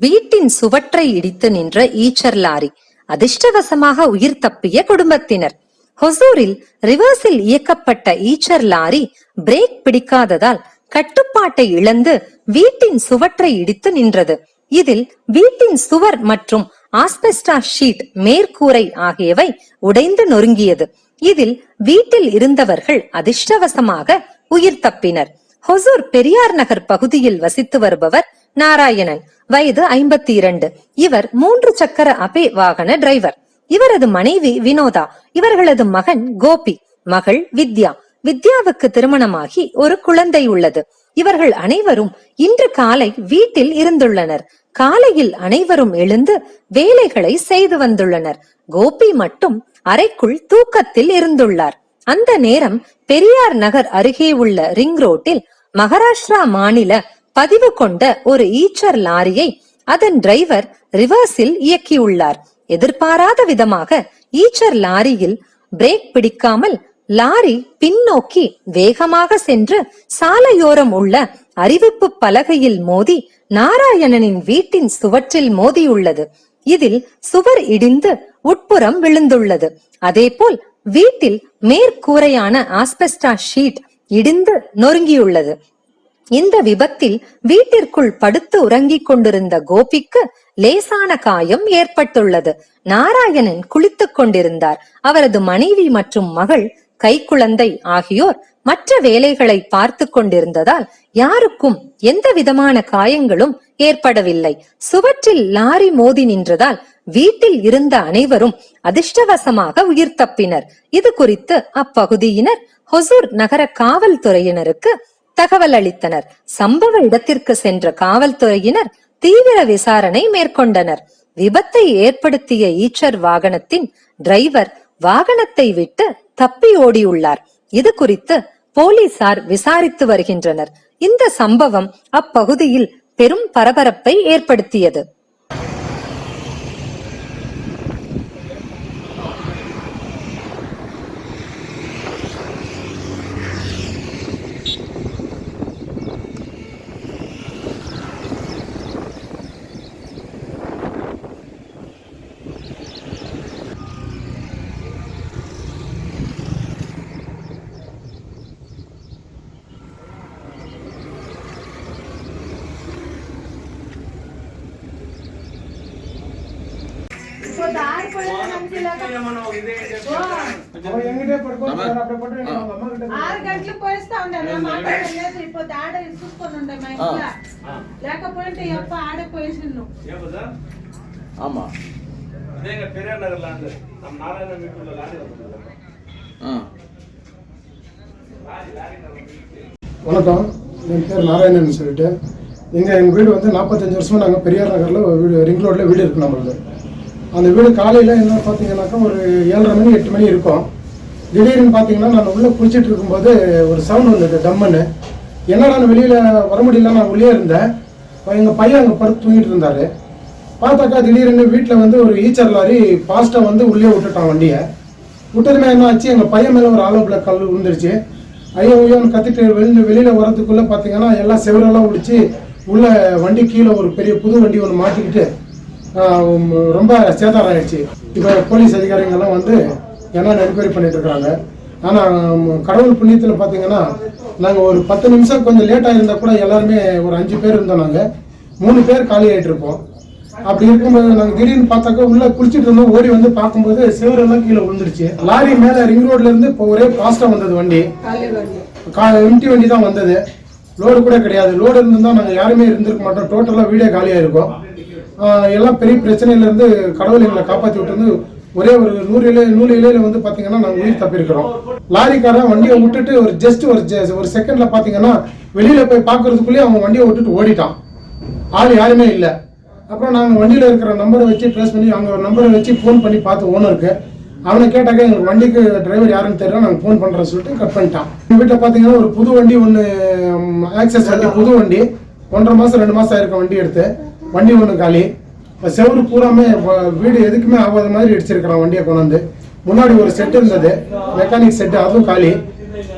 வீட்டின் சுவற்றை இடித்து நின்ற ஈச்சர் லாரி அதிர்ஷ்டவசமாக உயிர் தப்பிய குடும்பத்தினர். ஹொசூரில் ரிவர்ஸில் இயக்கப்பட்ட ஈச்சர் லாரி பிரேக் பிடிக்காததால் கட்டுப்பாட்டை இழந்து வீட்டின் சுவற்றை இடித்து நின்றது. இதில் வீட்டின் சுவர் மற்றும் ஆஸ்பெஸ்டா ஷீட் மேற்கூரை ஆகியவை உடைந்து நொறுங்கியது. இதில் வீட்டில் இருந்தவர்கள் அதிர்ஷ்டவசமாக உயிர் தப்பினர். ஹொசூர் பெரியார் நகர் பகுதியில் வசித்து வருபவர் நாராயணன். வயது ஐம்பத்தி இரண்டு இவர் மூன்று சக்கர அபே வாகன டிரைவர். இவரது மனைவி வினோதா. இவர்களது மகன் கோபி. மகள் வித்யா. வித்யாவுக்கு திருமணமாகி ஒரு குழந்தை உள்ளது. இவர்கள் அனைவரும் இன்று காலை வீட்டில் இருந்துள்ளனர். காலையில் அனைவரும் எழுந்து வேலைகளை செய்து வந்துள்ளனர். கோபி மட்டும் அறைக்குள் தூக்கத்தில் இருந்துள்ளார். அந்த நேரம் பெரியார் நகர் அருகே உள்ள ரிங் ரோட்டில் மகாராஷ்டிரா மாநில பதிவு கொண்ட ஒரு ஈச்சர் லாரியை அதன் டிரைவர் ரிவர்ஸில் இயக்கியுள்ளார். எதிர்பாராத விதமாக ஈச்சர் லாரியில் பிரேக் பிடிக்காமல் லாரி பின்னோக்கி வேகமாக சென்று சாலையோரம் உள்ள அறிவிப்பு பலகையில் மோதி நாராயணனின் வீட்டின் சுவற்றில் மோதியுள்ளது. இதில் சுவர் இடிந்து உட்புறம் விழுந்துள்ளது. அதேபோல் வீட்டில் மேற்கூரையான ஆஸ்பெஸ்டா ஷீட் இடிந்து நொறுங்கியுள்ளது. இந்த விபத்தில் வீட்டிற்குள் படுத்து உறங்கிக் கொண்டிருந்த கோபிக்கு லேசான காயம் ஏற்பட்டுள்ளது. நாராயணன் குளித்துக் கொண்டிருந்தார். அவரது மனைவி மற்றும் மகள் கைக்குழந்தை ஆகியோர் மற்ற வேலைகளை பார்த்து கொண்டிருந்ததால் யாருக்கும் எந்த விதமான காயங்களும் ஏற்படவில்லை. சுவற்றில் லாரி மோதி நின்றதால் வீட்டில் இருந்த அனைவரும் அதிர்ஷ்டவசமாக உயிர் தப்பினர். இது குறித்து அப்பகுதியினர் ஹொசூர் நகர காவல்துறையினருக்கு தகவல் அளித்தனர். சம்பவ இடத்திற்கு சென்ற காவல்துறையினர் தீவிர விசாரணை மேற்கொண்டனர். விபத்தை ஏற்படுத்திய ஈச்சர் வாகனத்தின் டிரைவர் வாகனத்தை விட்டு தப்பி ஓடியுள்ளார். இது குறித்து போலீசார் விசாரித்து வருகின்றனர். இந்த சம்பவம் அப்பகுதியில் பெரும் பரபரப்பை ஏற்படுத்தியது. ఆరు గంటలకు పోయిస్తా ఉండే మాట్లాడలేదు ఇప్పుడు ఆడ చూసుకొని ఉండే మా ఇంట్లో లేకపోతే ఎప్ప ఆడే పోయేసిండు ஏன் பதா? ஆமா இதே எங்க பெரியார் நகர் லேண்டு நம்ம நாராயண வீட்டுள்ள லாரி வந்து ஆ வணக்கம் என் பேர் நாராயணன் சொல்லிட்டு எங்கள் எங்கள் வீடு வந்து நாற்பத்தஞ்சு வருஷமாக நாங்கள் பெரியார் நகரில் வீடு ரிங் ரோட்டில் வீடு இருக்கு நம்மளுது அந்த வீடு காலையில் என்ன பார்த்தீங்கன்னாக்கா ஒரு ஏழரை மணி எட்டு மணி இருக்கும். திடீர்னு பார்த்தீங்கன்னா நான் உள்ளே குளிச்சுட்டு இருக்கும்போது ஒரு சவுண்ட் வந்தது டம்முன்னு. என்னடா நான் வெளியில் வர முடியல நான் உள்ளே இருந்தேன். எங்கள் பையன் அங்கே படுத்து தூங்கிட்டு இருந்தார். பார்த்தாக்கா திடீர்னு வீட்டில் வந்து ஒரு ஈச்சர் லாரி ஃபாஸ்ட்டாக வந்து உள்ளே விட்டுட்டான் வண்டியை. விட்டதுமே என்ன ஆச்சு? எங்கள் பையன் மேலே ஒரு ஆலோபில் கல் விழுந்துருச்சு. ஐயோ ஐயோன்னு கத்திட்டு வெளியில் வெளியில் வரதுக்குள்ளே பார்த்தீங்கன்னா எல்லாம் செவரெல்லாம் உடிச்சு உள்ள வண்டி கீழே ஒரு பெரிய புது வண்டி ஒன்று மாட்டிக்கிட்டு ரொம்ப சேதாரம் ஆயிடுச்சு இப்போ போலீஸ் அதிகாரிங்கெல்லாம் வந்து என்ன என்கொயரி பண்ணிட்டு இருக்காங்க ஆனால் கடவுள் புண்ணியத்தில் பார்த்தீங்கன்னா நாங்கள் ஒரு பத்து நிமிஷம் கொஞ்சம் லேட்டாக இருந்தால் கூட எல்லாருமே ஒரு அஞ்சு பேர் இருந்தோம் நாங்கள் மூணு பேர் காலி ஆயிட்டு இருப்போம். அப்படி இருக்கும்போது நாங்க திடீர்னு பார்த்தாக்கா உள்ள குளிச்சிட்டு இருந்தோம். ஓடி வந்து பார்க்கும்போது செவரெல்லாம் கீழே விழுந்துருச்சு. லாரி மேல ரிங் ரோட்ல இருந்து இப்போ ஒரே பாஸ்டா வந்தது வண்டி. எம்டி வண்டி. தான் வந்தது. லோடு கூட கிடையாது. லோடு இருந்திருந்தா நாங்க யாருமே இருந்திருக்க மாட்டோம். டோட்டலா வீடே காலியா இருக்கும் எல்லாம் பெரிய பிரச்சனையில இருந்து கடவுள் எங்களை காப்பாற்றி விட்டு ஒரே ஒரு நூறு இலை நூறு இலையில வந்து பார்த்தீங்கன்னா நாங்கள் உயிர் தப்பியிருக்கிறோம். லாரிக்காரன் வண்டியை விட்டுட்டு ஒரு ஜஸ்ட் ஒரு ஒரு செகண்டில் பார்த்தீங்கன்னா வெளியில் போய் பாக்குறதுக்குள்ளேயே அவன் வண்டியை விட்டுட்டு ஓடிட்டான். ஆள் யாருமே இல்லை. அப்புறம் நாங்கள் வண்டியில் இருக்கிற நம்பரை வச்சு ட்ரேஸ் பண்ணி அவங்க நம்பரை வச்சு ஃபோன் பண்ணி பார்த்து ஓனருக்கு அவனை கேட்டாக்க எங்களுக்கு வண்டிக்கு டிரைவர் யாருன்னு தெரியல நாங்கள் ஃபோன் பண்ணுறேன் சொல்லிட்டு கட் பண்ணிட்டான். எங்கள் வீட்டில் பார்த்தீங்கன்னா ஒரு புது வண்டி ஒன்று ஆக்சஸ் வண்டி புது வண்டி. ஒன்றரை மாதம் ரெண்டு மாதம் ஆயிருக்க வண்டி எடுத்து. வண்டி ஒன்று காலி. செவுரு பூராமே வீடு எதுக்குமே ஆகாத மாதிரி அடிச்சிருக்கிறான் வண்டியை கொண்டாந்து. முன்னாடி ஒரு செட் இருந்தது. மெக்கானிக் செட்டு அதுவும் காலி.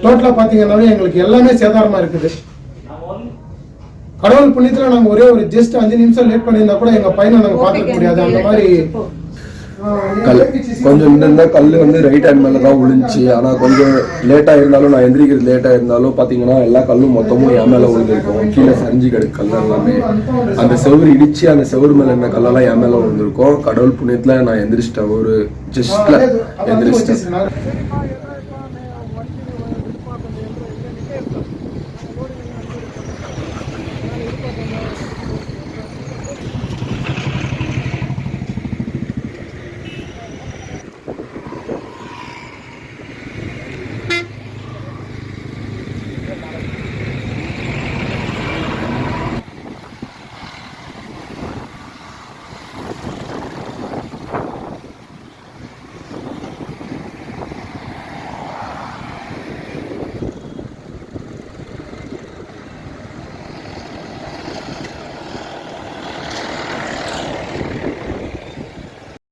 டோட்டலாக பார்த்தீங்கன்னாவே எங்களுக்கு எல்லாமே சேதாரமாக இருக்குது. கடவுள் புண்ணியத்துல நாங்க ஒரே ஒரு ஜஸ்ட் அஞ்சு நிமிஷம் லேட் பண்ணியிருந்தா கூட எங்க பையனை நாங்க பார்த்துக்க முடியாது. அந்த மாதிரி கல் கொஞ்சம் இந்த கல் வந்து ரைட் ஹேண்ட் மேலே தான் விழுந்துச்சு. ஆனால் கொஞ்சம் லேட்டாக இருந்தாலும் நான் எந்திரிக்கிறது லேட்டாக இருந்தாலும் பார்த்தீங்கன்னா எல்லா கல்லும் மொத்தமும் என் மேலே விழுந்திருக்கும். கீழே சரிஞ்சு கிடக்கு கல் எல்லாமே. அந்த செவுரு இடித்து அந்த செவுரு மேலே இருந்த கல்லெல்லாம் என் மேலே விழுந்திருக்கும். கடவுள் புண்ணியத்தில் நான் எந்திரிச்சிட்டேன். ஒரு ஜஸ்ட்டில் எந்திரிச்சிட்டேன்.